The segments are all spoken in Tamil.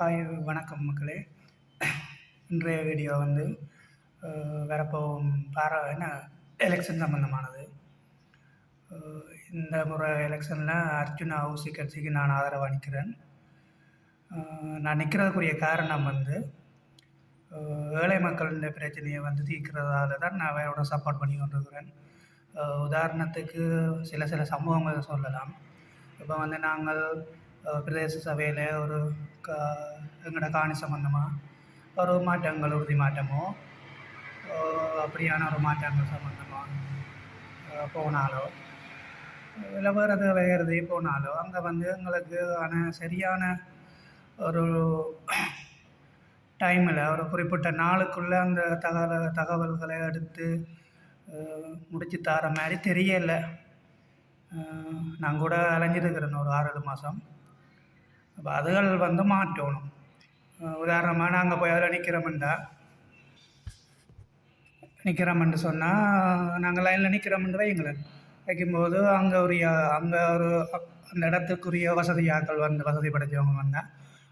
காய் வணக்கம் மக்களே. இன்றைய வீடியோ வந்து வரப்போகும் பாரா என்ன எலெக்ஷன் சம்மந்தமானது இந்த முறை எலெக்ஷனில் அர்ஜுனா ஹவுசி கட்சிக்கு நான் ஆதரவாக நிற்கிறேன் நான் நிற்கிறதுக்குரிய காரணம் வந்து ஏழை மக்களின் பிரச்சனையை வந்து தீர்க்கிறதால தான் நான் வேறோட சப்போர்ட் பண்ணி கொண்டிருக்கிறேன். உதாரணத்துக்கு சில சில சம்பவங்கள் சொல்லலாம். இப்போ வந்து நாங்கள் பிரதேச சபையில் ஒரு கா எங்களோட காணி சம்மந்தமாக ஒரு மாற்றங்கள் உறுதி மாற்றமோ அப்படியான ஒரு மாற்றங்கள் சம்மந்தமாக போனாலோ இல்லை வேறு எது வேறு போனாலோ அங்கே வந்து எங்களுக்கு ஆன சரியான ஒரு டைமில் ஒரு குறிப்பிட்ட நாளுக்குள்ளே அந்த தகவல் தகவல்களை எடுத்து முடித்து முடிச்சு தர மாதிரி தெரியலை. நான் கூட அலைஞ்சிருக்கிறேன் ஒரு ஆறு ஏழு மாதம் அப்போ அதுகள் வந்து மாற்றணும். உதாரணமாக நாங்கள் போய் அதில் நிற்கிறோம்டா நிற்கிறோம்னு சொன்னால் நாங்கள் லைனில் நிற்கிறோம்னு வைங்களேன் வைக்கும்போது அங்கே உரிய அங்கே ஒரு அந்த இடத்துக்குரிய வசதியாக்கள் வந்து வசதி படைச்சவங்க வந்தால்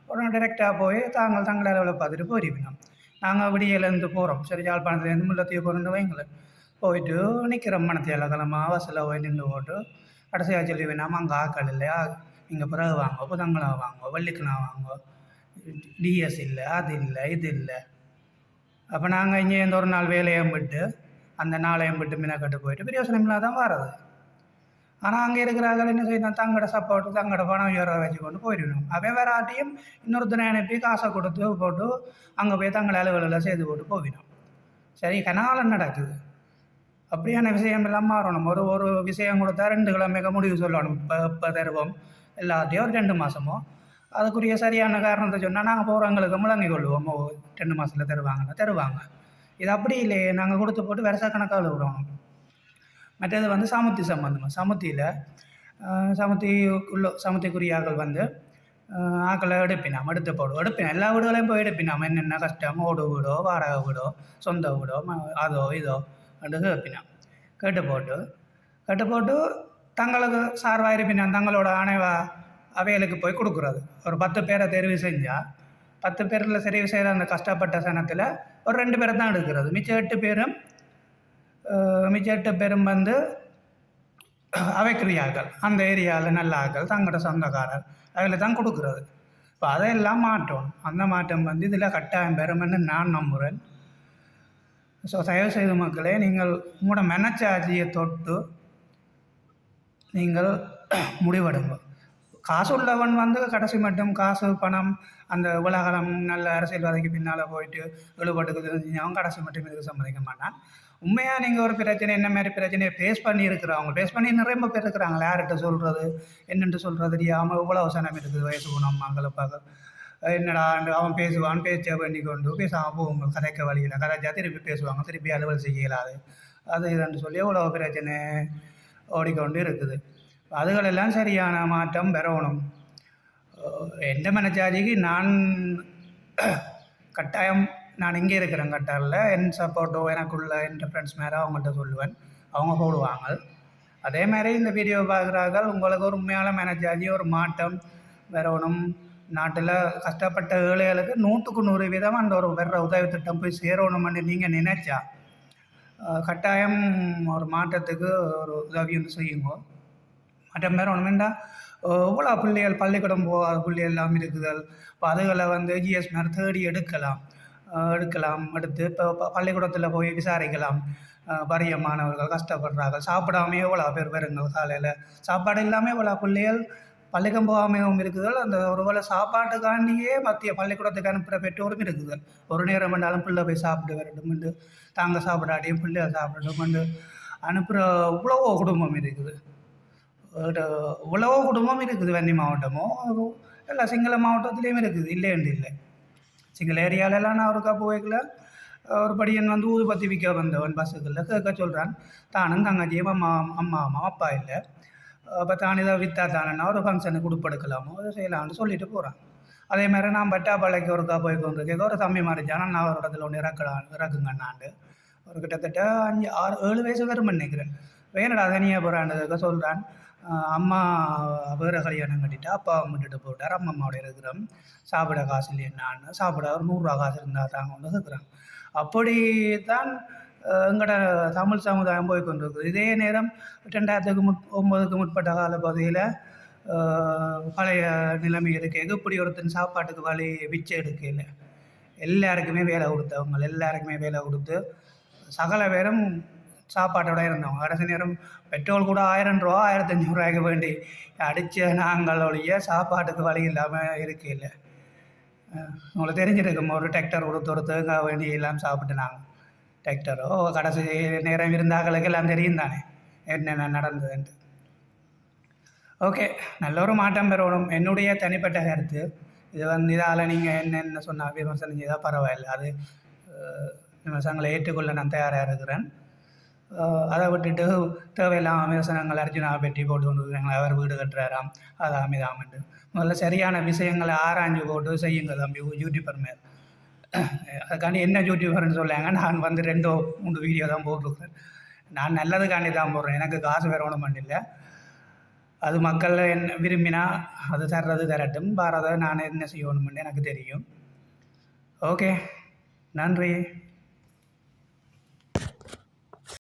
உடனே டைரெக்டாக போய் தாங்கள் தங்களை அளவில் பார்த்துட்டு போயிருக்கணும் நாங்கள் விடியலேருந்து போகிறோம் சரி யாழ்ப்பாணத்துலேருந்து முல்லத்தையும் போகிறோன்னு வைங்களேன் போயிட்டு நிற்கிறோம் மனத்தையில் கிளம்ப வாசலில் போய் நின்று போட்டு கடைசியாக சொல்லி வேணாமல் அங்கே ஆக்கள் இல்லையா இங்கே பிறகு வாங்கோ புதன்கிழமை வாங்கோ வெள்ளிக்கிழமை வாங்கோ. டிஎஸ் இல்லை அது இல்லை இது இல்லை. அப்போ நாங்கள் இங்கே இந்த ஒரு நாள் வேலையும் விட்டு அந்த நாளையும் விட்டு மினக்கட்டு போயிட்டு பிரயோசனம் இல்லாத தான் வர்றது. ஆனால் அங்கே இருக்கிறார்கள் என்ன செய்யணும்? தங்களோட சப்போர்ட்டு தங்களோட பணம் உயர வச்சு கொண்டு போயிடணும். அப்போ வேற ஆட்டியும் இன்னொருத்தனை அனுப்பி காசை கொடுத்து போட்டு அங்கே போய் தங்களை அலுவலில் செய்து போட்டு போயிடும் சரி கனாலம் நடக்குது. அப்படியான விஷயம் எல்லாம் மாறணும். ஒரு ஒரு விஷயம் கொடுத்தா ரெண்டு கிழமைக்கு முடிவு சொல்லணும். இப்போ இப்போ தருவோம். எல்லாத்தையும் ஒரு ரெண்டு மாதமோ அதுக்குரிய சரியான காரணத்தை சொன்னால் நாங்கள் போகிறவங்களுக்கு முழங்கி கொள்வோம் ஓ ரெண்டு மாதத்தில் தருவாங்கன்னா தருவாங்க. இது அப்படி இல்லையே. நாங்கள் கொடுத்து போட்டு வருஷ கணக்காக விடுவோம். மற்றது வந்து சமுத்தி சம்பந்தமாக சமுத்தியில் சமுத்தி உள்ள சமுத்திக்குரிய ஆக்கள் வந்து ஆக்களை எடுப்பினாம். எடுத்து போடுவோம் எடுப்பினா எல்லா வீடுகளையும் போய் எடுப்பினாம். என்னென்ன கஷ்டம்? ஓடு வீடோ வாடகை வீடோ சொந்த வீடோ அதோ இதோ என்று கேட்பினாம். கேட்டு போட்டு கேட்டு போட்டு தங்களுக்கு சார்பாக இருப்பினான் தங்களோட ஆணைவா அவைகளுக்கு போய் கொடுக்குறது. ஒரு பத்து பேரை தெரிவு செஞ்சால் பத்து பேரில் தெரிவு செய்கிற அந்த கஷ்டப்பட்ட சனத்தில் ஒரு ரெண்டு பேரை தான் எடுக்கிறது. மிச்சம் எட்டு பேரும் மிச்ச மிச்சம் எட்டு பேரும் வந்து அவைக்கிரியாக்கள். அந்த ஏரியாவில் நல்ல ஆக்கள் தங்களோட சொந்தக்காரர் அதில் தான் கொடுக்குறது. இப்போ அதையெல்லாம் மாற்றணும். அந்த மாற்றம் வந்து இதில் கட்டாயம் பெறும்னு நான் நம்புகிறேன் ஸோ தயவு செய்து மக்களே நீங்கள் உங்களோட மனச்சாட்சியை தொட்டு நீங்கள் முடிவெடுங்க காசு உள்ளவன் வந்து கடைசி மட்டும் காசு பணம் அந்த உலகம் நல்ல அரசியல்வாதிக்கு பின்னால் போயிட்டு இழுபட்டுக்கு அவன் கடைசி மட்டும் இதுக்கு சம்மதிக்க மாட்டான். உண்மையாக நீங்கள் ஒரு பிரச்சனை என்ன மாதிரி பிரச்சனையை ஃபேஸ் பண்ணி இருக்கிறவங்க ஃபேஸ் பண்ணி நிறைய பேர் இருக்கிறாங்களே யார்கிட்ட சொல்கிறது என்னென்று சொல்கிறது தெரியாமல் இவ்வளோ அவசரம் இருக்குது வயசு குணம் மங்களப்பாக பார்க்க. என்னடா அவன் பேசுவான் பேச்ச பண்ணி கொண்டு பேசாமல் போவாங்க கதைக்க வழியில் கதைச்சா திருப்பி பேசுவாங்க திருப்பி அலுவல் செய்யலாது. அது இதுன்னு சொல்லி இவ்வளோ பிரச்சனை. ஓடிக்கொண்டு இருக்குது. அதுகளெல்லாம் சரியான மாற்றம் பெறணும். எந்த மனச்சாதிக்கு நான் கட்டாயம் நான் இங்கே இருக்கிறேன் கட்டாரில் என் சப்போர்ட்டோ எனக்குள்ள என் ஃப்ரெண்ட்ஸ் மேலே அவங்கள்ட்ட சொல்லுவேன். அவங்க போடுவாங்க. அதே மாதிரி இந்த வீடியோ பார்க்குறார்கள் உங்களுக்கு ஒரு உண்மையான மனச்சாதி ஒரு மாற்றம் வரணும் நாட்டில் கஷ்டப்பட்ட ஏழைகளுக்கு நூற்றுக்கு நூறு வீதம் அந்த ஒரு வர்ற உதவி திட்டம் போய் சேரணும்னு நீங்கள் நினைச்சா கட்டாயம் ஒரு மாற்றத்துக்கு ஒரு உதவி ஒன்று செய்யுங்க. மற்ற வேறு ஒன்றுமேண்டா எவ்வளோ பிள்ளைகள் பள்ளிக்கூடம் போகாத பிள்ளைகள் எல்லாம் இருக்குதல். இப்போ அதுகளை வந்து ஜிஎஸ் மாதிரி தேடி எடுக்கலாம். எடுக்கலாம். எடுத்து இப்போ பள்ளிக்கூடத்தில் போய் விசாரிக்கலாம். அஹ் வறிய மாணவர்கள் கஷ்டப்படுறாங்க சாப்பிடாமே எவ்வளோ பேர் வருங்கள் காலையில். சாப்பாடு இல்லாமல் இவ்வளோ பிள்ளைகள் பள்ளிக்கம் இருக்குதல் அந்த ஒருவேளை சாப்பாட்டுக்காண்டியே மத்திய பள்ளிக்கூடத்துக்கு அனுப்புகிற பெற்றோரும் இருக்குதல் ஒரு நேரம் வேண்டாலும் பிள்ளை போய் சாப்பிட்டு வரட்டும்ண்டு தாங்க சாப்பிடாட்டியும் பிள்ளைகள் சாப்பிடட்டும்ண்டு அனுப்புகிற உழவோ குடும்பம் இருக்குது. உழவோ குடும்பம் இருக்குது வன்னி மாவட்டமோ எல்லா சிங்கள மாவட்டத்துலேயும் இருக்குது. இல்லைன்னு இல்லை. சிங்கள ஏரியாலெல்லாம் நான் அவருக்கா போய்க்கல. ஒரு படியன் வந்து ஊதுபத்தி விற்க வந்தவன் பஸ்ஸுகளில் கேட்க சொல்கிறான் தானும் தங்கச்சியும் அம்மா அம்மா அம்மா அப்பா இல்லை. அப்போ தான் இதை விற்றா தானேன்னா ஒரு ஃபங்க்ஷனுக்கு கொடுப்படுக்கலாமோ அதை செய்யலாம்னு சொல்லிட்டு போகிறான் அதே மாதிரி நான் பட்டாப்பாளைக்கு ஒருக்கா போய் கொண்டு கேட்க ஒரு தம்பி மாறிச்சானா நான் ஒரு இடத்துல ஒன்று இறக்கலாம் இறக்குங்கண்ணாண்டு. ஒரு கிட்டத்தட்ட அஞ்சு ஆறு ஏழு வயசு வரும் நினைக்கிறேன். வேணடா தனியாக போகிறான்னு சொல்கிறான் அம்மா வேறு கல்யாணம் கட்டிட்டு அப்பாவை விட்டுட்டு போட்டார். அம்மா அம்மாவோட இருக்கிறோம். சாப்பிட காசு இல்லையே சாப்பிட ஒரு நூறுரூவா காசு இருந்தால் தாங்க வந்து இருக்கிறான் அப்படி தான் எங்களோட தமிழ் சமுதாயம் போய் கொண்டிருக்குது. இதே நேரம் ரெண்டாயிரத்துக்கு முற் ஒம்பதுக்கு முற்பட்ட கால பகுதியில் பழைய நிலைமை இருக்குது இப்படி ஒருத்தன் சாப்பாட்டுக்கு வழி பிச்சை எடுக்கையில்? எல்லாருக்குமே வேலை கொடுத்தவங்க எல்லாருக்குமே வேலை கொடுத்து சகல பேரும் சாப்பாட்டோட இருந்தவங்க. கடைசி நேரம் பெட்ரோல் கூட ஆயிரம் ரூபா ஆயிரத்தி அஞ்சூறுவாய்க்கு வேண்டி அடித்த நாங்களுடைய சாப்பாட்டுக்கு வழி இல்லாமல் இருக்கையில். உங்களுக்கு தெரிஞ்சிருக்கும் ஒரு டிராக்டர் கொடுத்து ஒரு தேங்காய் வேண்டி எல்லாம் சாப்பிட்டு நாங்கள் டிராக்டரோ கடைசி நேரம் இருந்தாங்களுக்கு எல்லாம் தெரியும் தானே? என்னென்ன நடந்ததுன்ட்டு ஓகே நல்ல ஒரு மாற்றம் பெறணும். என்னுடைய தனிப்பட்ட கருத்து. இது வந்து இதால் நீங்கள் என்னென்ன சொன்னால் விமர்சனம் செய்தால் பரவாயில்லை. அது விமர்சனங்களை ஏற்றுக்கொள்ள நான் தயாராக இருக்கிறேன். அதை விட்டுட்டு தேவையில்லாம விமர்சனங்கள் அர்ஜுனாவை பெட்டி போட்டு கொண்டு இருக்கிறாங்க. அவர் வீடு கட்டுறாராம். அதாம் இதாமட்டு முதல்ல சரியான விஷயங்களை ஆராய்ஞ்சு போட்டு செய்யுங்க தம்பி யூடியூபர் மேல். அதுக்காண்டி என்ன யூடியூபர்னு சொல்லாங்க நான் வந்து ரெண்டோ மூணு வீடியோ தான் போட்டிருக்கிறேன். நான் நல்லதுக்காண்டி தான் போடுறேன். எனக்கு காசு வேற ஒன்றும் இல்லை அது மக்கள் என்ன விரும்பினா அது தர்றது தரட்டும். பாரத நான் என்ன செய்யணும்னு எனக்கு தெரியும். ஓகே நன்றி.